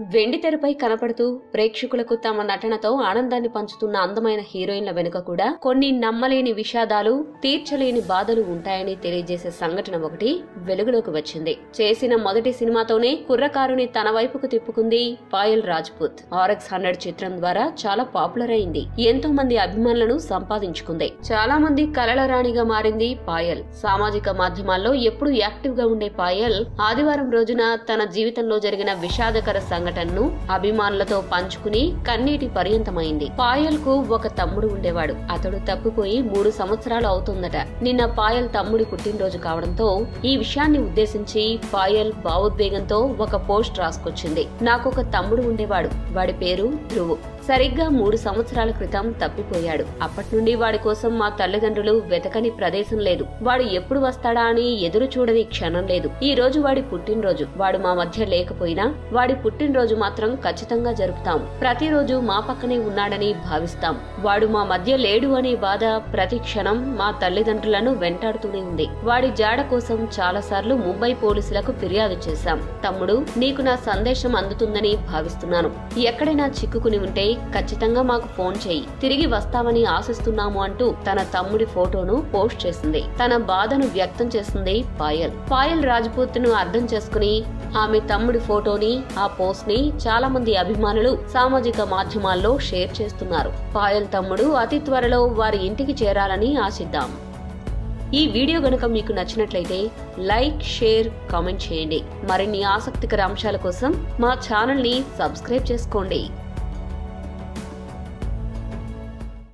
వెండి తెరపై కనపడుతూ ప్రేక్షకులకు తమ నటనతో ఆనందాన్ని పంచుతున్న అందమైన హీరోయిన్ల వెనుక కూడా కొన్ని నమ్మలేని విషాదాలు తీర్చలేని బాధలు ఉంటాయని తెలియజేసే సంఘటన ఒకటి వెలుగులోకి వచ్చింది. చేసిన మొదటి సినిమాతోనే కుర్రకారుని తన వైపుకు తిప్పుకుంది పాయల్ రాజ్పుత్. ఆర్ఎక్స్ హండ్రెడ్ చిత్రం ద్వారా చాలా పాపులర్ అయింది. ఎంతో మంది అభిమానులను సంపాదించుకుంది. చాలా మంది కలల రాణిగా మారింది పాయల్. సామాజిక మాధ్యమాల్లో ఎప్పుడు యాక్టివ్గా ఉండే పాయల్ ఆదివారం రోజున తన జీవితంలో జరిగిన విషాదకర సంఘటనను అభిమానులతో పంచుకుని కన్నీటి పర్యంతమైంది. పాయల్కు ఒక తమ్ముడు ఉండేవాడు. అతడు తప్పిపోయి మూడు సంవత్సరాలు అవుతుందట. నిన్న పాయల్ తమ్ముడి పుట్టినరోజు కావడంతో ఈ విషయాన్ని ఉద్దేశించి పాయల్ భావోద్వేగంతో ఒక పోస్ట్ రాసుకొచ్చింది. నాకొక తమ్ముడు ఉండేవాడు. వాడి పేరు ధ్రువు. సరిగ్గా మూడు సంవత్సరాల క్రితం తప్పిపోయాడు. అప్పటి నుండి వాడి కోసం మా తల్లిదండ్రులు వెతకని ప్రదేశం లేదు. వాడు ఎప్పుడు వస్తాడా అని ఎదురు చూడని క్షణం లేదు. ఈ రోజు వాడి పుట్టినరోజు. వాడు మా మధ్య లేకపోయినా వాడి పుట్టినరోజు మాత్రం ఖచ్చితంగా జరుపుతాం. ప్రతిరోజు మా పక్కనే ఉన్నాడని భావిస్తాం. వాడు మా మధ్య లేడు అనే బాధ ప్రతి క్షణం మా తల్లిదండ్రులను వెంటాడుతూనే ఉంది. వాడి జాడ కోసం చాలాసార్లు ముంబై పోలీసులకు ఫిర్యాదు చేశాం. తమ్ముడు నీకు నా సందేశం అందుతుందని భావిస్తున్నాను. ఎక్కడైనా చిక్కుకుని ఉంటే ఖచ్చితంగా మాకు ఫోన్ చేయి. తిరిగి వస్తామని ఆశిస్తున్నాము అంటూ తన తమ్ముడి ఫోటోను పోస్ట్ చేసింది. తన బాధను వ్యక్తం చేసింది పాయల్. పాయల్ రాజ్పూత్ను అర్థం చేసుకుని ఆమె తమ్ముడి ఫోటోని ఆ పోస్ట్ని చాలా మంది అభిమానులు సామాజిక మాధ్యమాల్లో షేర్ చేస్తున్నారు. పాయల్ తమ్ముడు అతి త్వరలో వారి ఇంటికి చేరాలని ఆశిద్దాం. ఈ వీడియో గనుక మీకు నచ్చినట్లయితే లైక్ షేర్ కామెంట్ చేయండి. మరిన్ని ఆసక్తికర అంశాల కోసం మా ఛానల్ని సబ్స్క్రైబ్ చేసుకోండి.